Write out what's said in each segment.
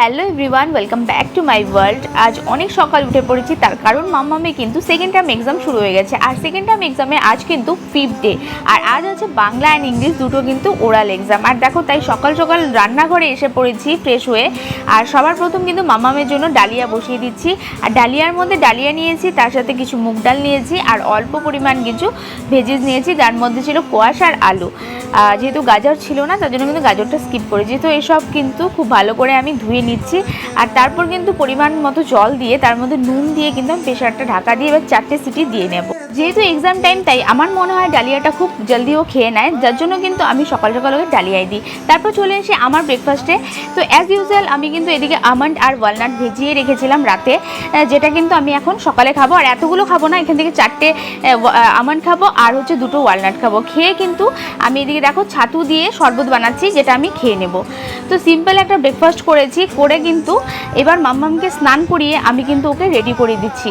Hello everyone welcome back to my world আজ অনেক সকাল উঠে পড়েছি, তার কারণ মাম্মামে কিন্তু সেকেন্ড টার্ম এক্সাম শুরু হয়ে গেছে। আর সেকেন্ড টার্ম এক্সামে আজ কিন্তু ফিফথ ডে আর আজ আছে বাংলা অ্যান্ড ইংলিশ দুটো কিন্তু ওরাল এক্সাম আর দেখো তাই সকাল সকাল রান্নাঘরে এসে পড়েছি ফ্রেশ হয়ে। আর সবার প্রথম কিন্তু মামামের জন্য ডালিয়া বসিয়ে দিচ্ছি। আর ডালিয়ার মধ্যে ডালিয়া নিয়েছি, তার সাথে কিছু মুগ ডাল নিয়েছি। আর অল্প পরিমাণ কিছু ভেজিস নিয়েছি, যার মধ্যে ছিল কোয়াশ আর আলু। যেহেতু গাজর ছিল না, তার জন্য কিন্তু গাজরটা স্কিপ করেছি তো এসব কিন্তু খুব ভালো করে আমি ধুয়ে নিচ্ছি, আর তারপর কিন্তু পরিমাণ মতো জল দিয়ে, তার মধ্যে নুন দিয়ে কিন্তু আমি প্রেশারটা ঢাকা দিয়ে এবার চারটে সিটি দিয়ে নেব। যেহেতু এক্সাম টাইম তাই আমার মনে হয় ডালিয়াটা খুব জলদিও খেয়ে নেয়, যার জন্য কিন্তু আমি সকাল সকাল ওকে ডালিয়াই দিই। তারপর চলে এসে আমার ব্রেকফাস্টে তো অ্যাজ ইউজুয়াল আমি কিন্তু এদিকে আমন্ড আর ওয়ালনাট ভেজিয়ে রেখেছিলাম রাতে যেটা কিন্তু আমি এখন সকালে খাব, আর এতগুলো খাব না, এখান থেকে চারটে আমন্ড খাব, আর হচ্ছে দুটো ওয়ালনাট খাব। খেয়ে কিন্তু আমি এদিকে দেখো, ছাতু দিয়ে শরবত বানাচ্ছি, যেটা আমি খেয়ে নেব। তো সিম্পল একটা ব্রেকফাস্ট করেছি, করে কিন্তু এবার মাম্মামকে স্নান করিয়ে আমি কিন্তু ওকে রেডি করে দিচ্ছি।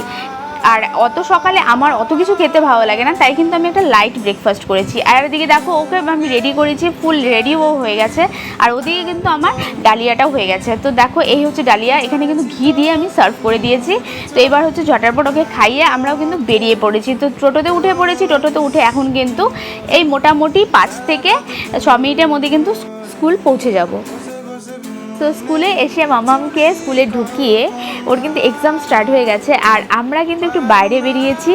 আর অত সকালে আমার অত কিছু খেতে ভালো লাগে না, তাই কিন্তু আমি একটা লাইট ব্রেকফাস্ট করেছি। আর এদিকে দেখো, ওকে আমি রেডি করেছি ফুল রেডিও হয়ে গেছে। আর ওদিকে কিন্তু আমার ডালিয়াটাও হয়ে গেছে। তো দেখো, এই হচ্ছে ডালিয়া, এখানে কিন্তু ঘি দিয়ে আমি সার্ভ করে দিয়েছি। তো এবার হচ্ছে ঝটারপট ওকে খাইয়ে আমরাও কিন্তু বেরিয়ে পড়েছি। তো টোটোতে উঠে পড়েছি, টোটোতে উঠে এখন কিন্তু এই মোটামুটি পাঁচ থেকে ছ মিনিটের মধ্যে কিন্তু স্কুল পৌঁছে যাব। তো স্কুলে এসে মামামকে স্কুলে ঢুকিয়ে ওর কিন্তু এক্সাম স্টার্ট হয়ে গেছে। আর আমরা কিন্তু একটু বাইরে বেরিয়েছি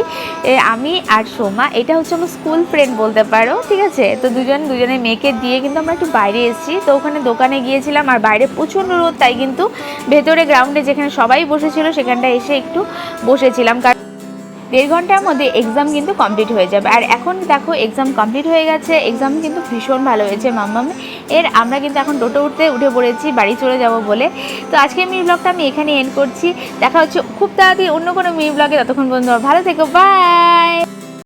আমি আর সোমা। এটা হচ্ছে আমার স্কুল ফ্রেন্ড বলতে পারো, ঠিক আছে? তো দুজন দুজনের মেয়েকে দিয়ে কিন্তু আমরা একটু বাইরে এসেছি। তো ওখানে দোকানে গিয়েছিলাম আর বাইরে প্রচণ্ড রোদ, তাই কিন্তু ভেতরে গ্রাউন্ডে যেখানে সবাই বসেছিল সেখানটা এসে একটু বসেছিলাম। কারণ দেড় ঘণ্টার মধ্যে এক্সাম কিন্তু কমপ্লিট হয়ে যাবে। আর এখন দেখো এক্সাম কমপ্লিট হয়ে গেছে এক্সাম কিন্তু ভীষণ ভালো হয়েছে মাম্মামে। এর আমরা কিন্তু এখন টোটো উঠতে উঠে পড়েছি, বাড়ি চলে যাব বলে। তো আজকে মিনি ব্লগটা আমি এখানে এন্ড করছি। দেখা হচ্ছে খুব তাড়াতাড়ি অন্য কোনো মিনি ব্লগে ততক্ষণ পর্যন্ত ভালো থেকো বাই